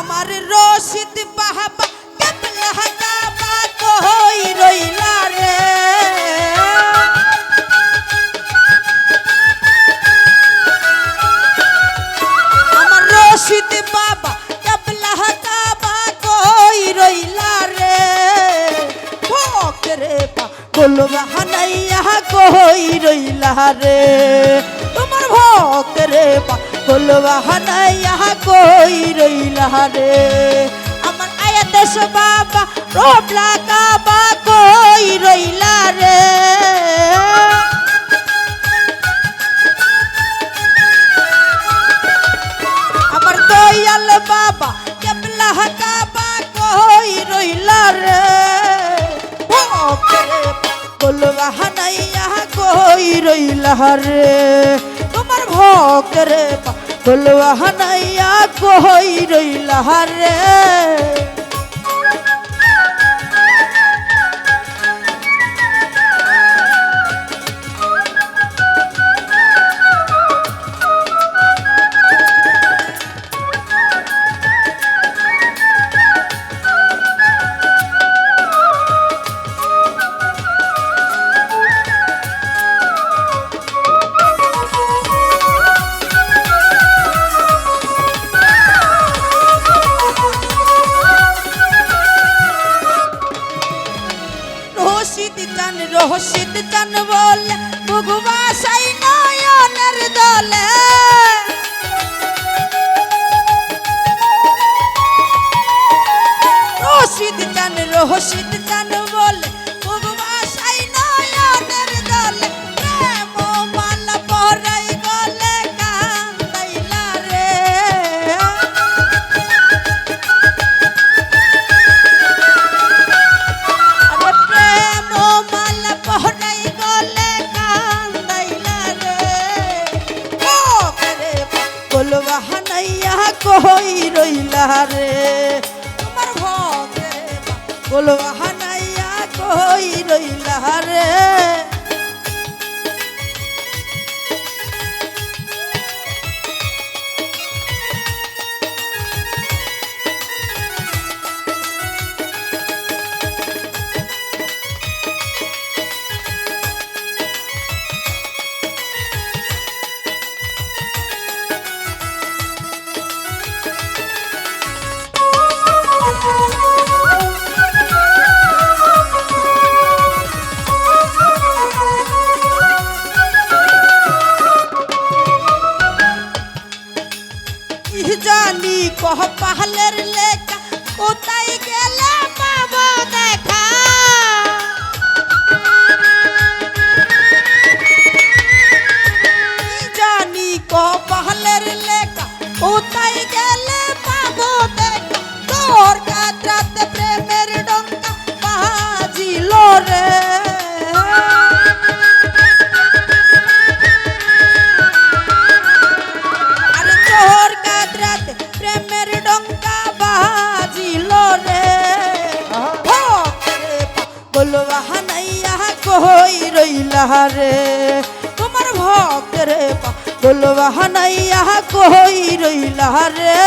আমার রশিদ বাহাবা কেবলা কাবা কই রইলা রে? আমার রশিদ বাবা কেবলা কাবা কই রইলা রে? ফকরে পা বলবা হানাইয়া কই রইলা রে? তোমার ভকরে পা বলবা হানাইয়া কই রইলা রে? আমার আয়াদেশ বাবা রোবলা কাবা কই রইলা রে? আমার দয়াল বাবা, কেবলা কাবা, কই রইলা রে? ভক্তরে বলবা হানাইয়া কই রইলা রে? ভক্তরে বলবা হানাইয়া কই রইলা রে? কই রইলা রে? আমার ভগে বলো হানাইয়া কই রইলা রে? বলবা হানাইয়া কই রইলা রে? তোমার ভক্তরে বলবা হানাইয়া কই রইলা রে?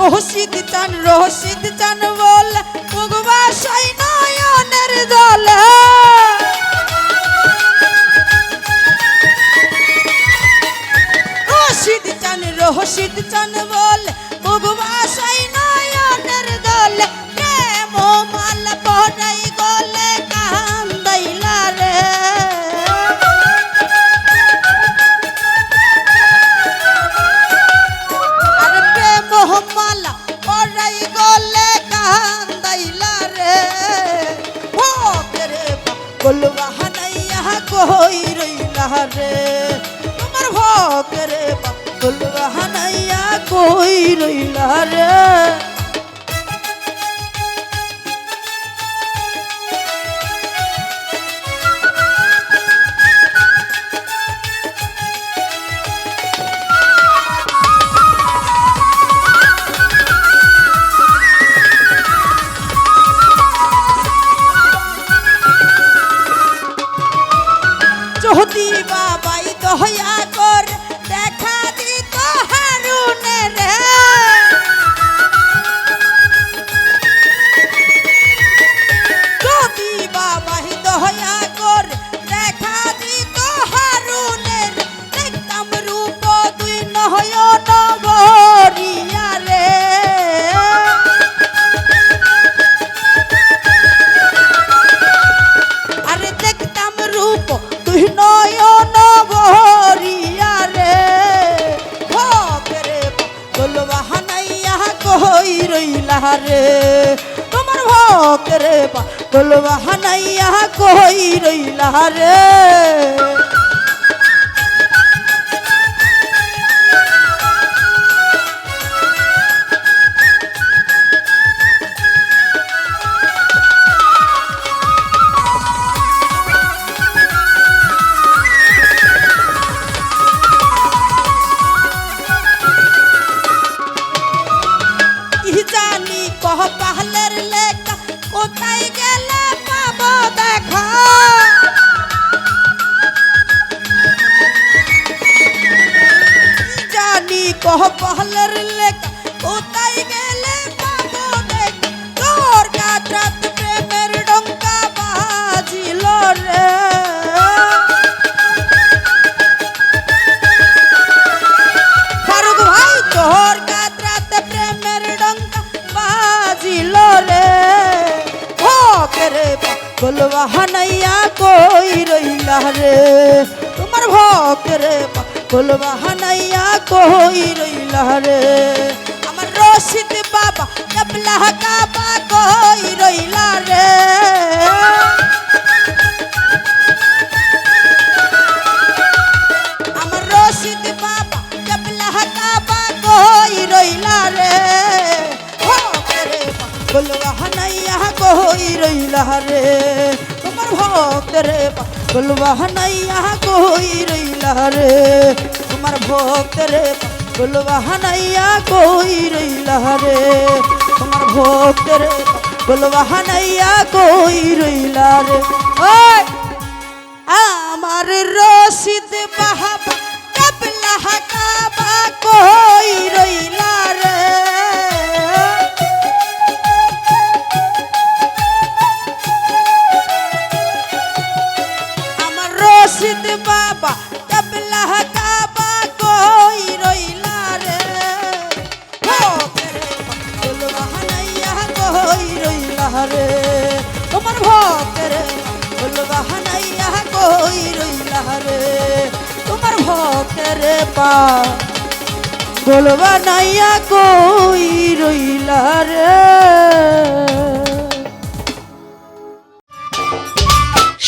রহস্যিত চান রহসিদ চান বল ভগবা সাই নয়নের দলে। রহস্যিত চান রহসিদ চান বল ভগবা বলবা হানাইয়া কই রইলা রে? তোমার ভোগরে বলবা হানাইয়া কই রইলা রে? রইলা রে তোমার ভকেরে গোলবাহানাইয়া কই রইলা রে কহ পাহলের লেখা, কোথায় গেলে পাবো দেখা? তোর গাত্রাত প্রেমের ডঙ্কা বাজিল রে। ফারুক ভাই কাতরাতে রইলা রে? তোমার ভোকে রে বলবা হানাইয়া কই রইলা রে। আমার রশিদ বাবা, কাবলা কাবা কই রইলা রে। আমার রশিদ বাবা, কাবলা কাবা কই রইলা রে। হো রে বলবা হানাইয়া কই রইলা রে। তোমার ভক্ত রে বলবা হানাইয়া কই রইলা রে। তোমার ভক্ত রে, বলবাহানাইয়া কই রইলা রে? তোমার ভক্ত রে, বলবাহানাইয়া কই রইলা রে? ওই! আমার রশিদ বাহাবা কাবলা কাবা কই রইলা রে? আমার রশিদ বাবা রে? তোমার ভক্তরে বলবা হানাইয়া কই রইলা রে? তোমার ভক্তরে পা বলবা নাইয়া কই রইলা রে?